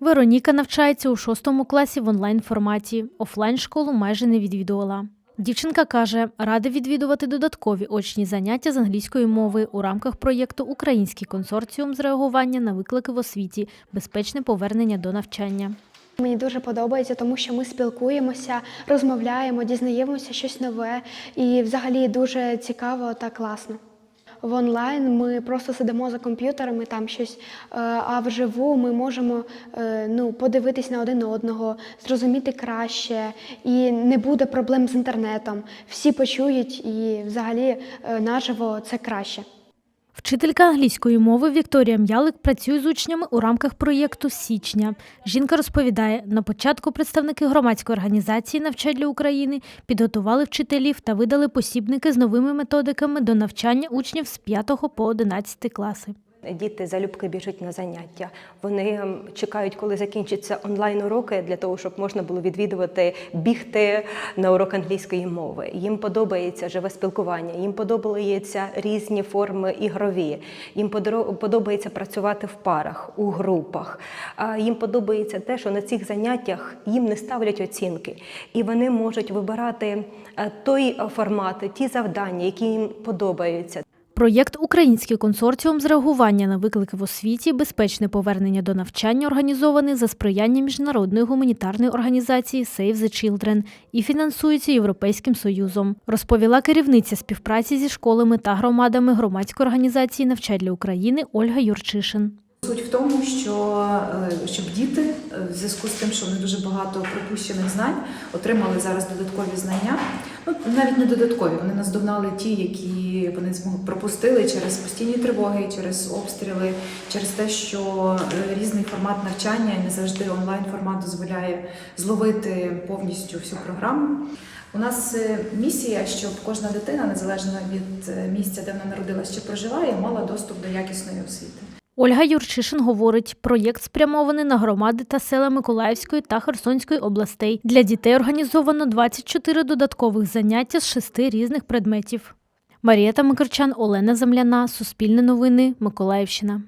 Вероніка навчається у шостому класі в онлайн форматі. Офлайн школу майже не відвідувала. Дівчинка каже, рада відвідувати додаткові очні заняття з англійської мови у рамках проєкту Український консорціум з реагування на виклики в освіті, безпечне повернення до навчання. Мені дуже подобається, тому що ми спілкуємося, розмовляємо, дізнаємося щось нове і взагалі дуже цікаво та класно. В онлайн ми просто сидимо за комп'ютерами, там щось, е, а вживу ми можемо е, ну, подивитись на один одного, зрозуміти краще, і не буде проблем з інтернетом. Всі почують, і взагалі е, наживо це краще. Вчителька англійської мови Вікторія М'ялик працює з учнями у рамках проєкту Січня. Жінка розповідає, на початку представники громадської організації «Навчай для України підготували вчителів та видали посібники з новими методиками до навчання учнів з 5 по 11 класи. Діти залюбки біжуть на заняття. Вони ем, чекають, коли закінчаться онлайн-уроки, для того, щоб можна було відвідувати, бігти на урок англійської мови. Їм подобається живе спілкування, їм подобаються різні форми ігрові. Їм подобається працювати в парах, у групах. Їм подобається те, що на цих заняттях їм не ставлять оцінки, і вони можуть вибирати е, той е, формат, ті завдання, які їм подобаються. Проєкт Український консорціум з реагування на виклики в освіті, безпечне повернення до навчання організований за сприяння міжнародної гуманітарної організації Save the Children і фінансується Європейським Союзом, розповіла керівниця співпраці зі школами та громадами громадської організації «Навчай для України Ольга Юрчишин. Суть в тому, що е, щоб діти е, в зв'язку з тим, що вони дуже багато пропущених знань, отримали зараз додаткові знання. Ну навіть не додаткові, вони наздогнали ті, які вони змогли пропустили через постійні тривоги, через обстріли, через те, що е, різний формат навчання не завжди онлайн формат дозволяє зловити повністю всю програму. У нас е, місія, щоб кожна дитина, незалежно від е, місця, де вона народилась чи проживає, мала доступ до якісної освіти. Ольга Юрчишин говорить, проєкт спрямований на громади та села Миколаївської та Херсонської областей. Для дітей організовано 24 додаткових заняття з шести різних предметів. Марія Микрчан, Олена Земляна, Суспільне новини, Миколаївщина.